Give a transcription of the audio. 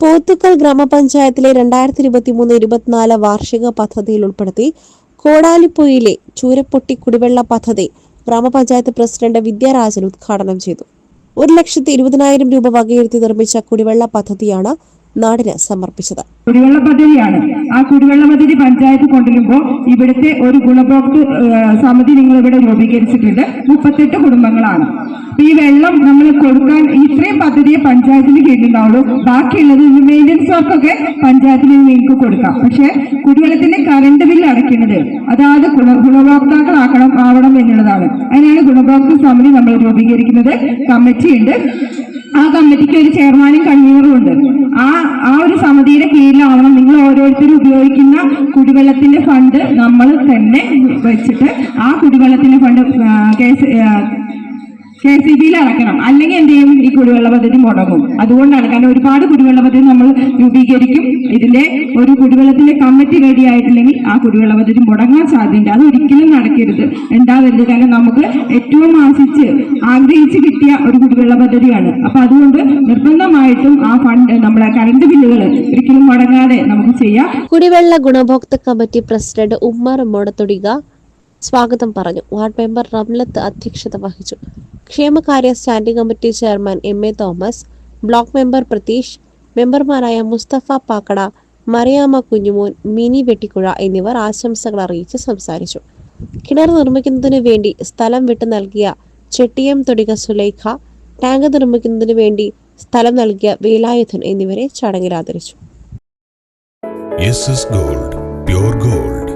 പോത്തുക്കൽ ഗ്രാമപഞ്ചായത്തിലെ രണ്ടായിരത്തി ഇരുപത്തി മൂന്ന് ഇരുപത്തിനാല് വാർഷിക പദ്ധതിയിൽ ഉൾപ്പെടുത്തി കോടാലിപ്പൊയിലെ ചൂരപ്പൊട്ടി കുടിവെള്ള പദ്ധതി ഗ്രാമപഞ്ചായത്ത് പ്രസിഡന്റ് വിദ്യാരാജൻ ഉദ്ഘാടനം ചെയ്തു. ഒരു ലക്ഷത്തി ഇരുപതിനായിരം രൂപ വകയിരുത്തി നിർമ്മിച്ച കുടിവെള്ള പദ്ധതിയാണ് നാടിന് സമർപ്പിച്ചത്. കുടിവെള്ള പദ്ധതിയാണ്. ആ കുടിവെള്ള പദ്ധതി പഞ്ചായത്ത് കൊണ്ടുവരുമ്പോൾ ഇവിടുത്തെ ഒരു ഗുണഭോക്തൃ സമിതി നിങ്ങൾ ഇവിടെ രൂപീകരിച്ചിട്ടുണ്ട്. മുപ്പത്തെട്ട് കുടുംബങ്ങളാണ്. ഈ വെള്ളം നമ്മൾ പദ്ധതിയെ കീഴിലുണ്ടാവുള്ളൂ ബാക്കിയുള്ളത് മെയിന്റനൻസ് വർക്കൊക്കെ പഞ്ചായത്തിന് നിങ്ങൾക്ക് കൊടുക്കാം. പക്ഷേ കുടിവെള്ളത്തിന്റെ കറണ്ട് ബില്ല് അടയ്ക്കുന്നത് അതായത് ഗുണ ഗുണഭോക്താക്കളാക്കണം ആവണം എന്നുള്ളതാണ്. അതിനാണ് ഗുണഭോക്തൃ സമിതി നമ്മൾ രൂപീകരിക്കുന്നത്. കമ്മിറ്റി ഉണ്ട്. ആ കമ്മിറ്റിക്ക് ഒരു ചെയർമാനും കൺവീനറും ഉണ്ട്. ആ ആ ഒരു സമിതിയുടെ കീഴിലാവണം. നിങ്ങൾ ഓരോരുത്തരും ഉപയോഗിക്കുന്ന കുടിവെള്ളത്തിന്റെ ഫണ്ട് നമ്മൾ തന്നെ വെച്ചിട്ട് ആ കുടിവെള്ളത്തിന്റെ ഫണ്ട് കെ സി ബിയിൽ അടക്കണം അല്ലെങ്കിൽ എന്ത് ചെയ്യും? ഈ കുടിവെള്ള പദ്ധതി മുടങ്ങും. അതുകൊണ്ടാണ്. കാരണം ഒരുപാട് കുടിവെള്ള പദ്ധതി നമ്മൾ രൂപീകരിക്കും. ഇതിന്റെ ഒരു കുടിവെള്ളത്തിന്റെ കമ്മിറ്റി റെഡി ആയിട്ടില്ലെങ്കിൽ ആ കുടിവെള്ള പദ്ധതി മുടങ്ങാൻ സാധ്യതയുണ്ട്. അത് ഒരിക്കലും നടക്കരുത്. ഉണ്ടാവരുത് കാരണം നമുക്ക് ഏറ്റവും ആശിച്ച് ആഗ്രഹിച്ച് കിട്ടിയ ഒരു കുടിവെള്ള പദ്ധതിയാണ്. അപ്പൊ അതുകൊണ്ട് നിർബന്ധമായിട്ടും ആ ഫണ്ട് നമ്മുടെ കറണ്ട് ബില്ലുകൾ ഒരിക്കലും മുടങ്ങാതെ നമുക്ക് ചെയ്യാം. കുടിവെള്ള ഗുണഭോക്തൃ കമ്മിറ്റി പ്രസിഡന്റ് ഉമ്മർ മൊടത്തൊടിക സ്വാഗതം പറഞ്ഞു. വാർഡ് മെമ്പർ റംലത്ത് അധ്യക്ഷത വഹിച്ചു. ക്ഷേമകാര്യ standing committee chairman M A Thomas block member Pratheesh മെമ്പർമാരായ മുസ്തഫ പാക്കട മറിയാമ്മ കുഞ്ഞുമോൻ മിനി വെട്ടിക്കുഴ എന്നിവർ ആശംസകൾ അറിയിച്ച് സംസാരിച്ചു. കിണർ നിർമ്മിക്കുന്നതിനു വേണ്ടി സ്ഥലം വിട്ടു നൽകിയ ചെട്ടിയം തൊടിക സുലൈഖ ടാങ്ക് നിർമ്മിക്കുന്നതിനു വേണ്ടി സ്ഥലം നൽകിയ വേലായുധൻ എന്നിവരെ ചടങ്ങിൽ ആദരിച്ചു. Gold gold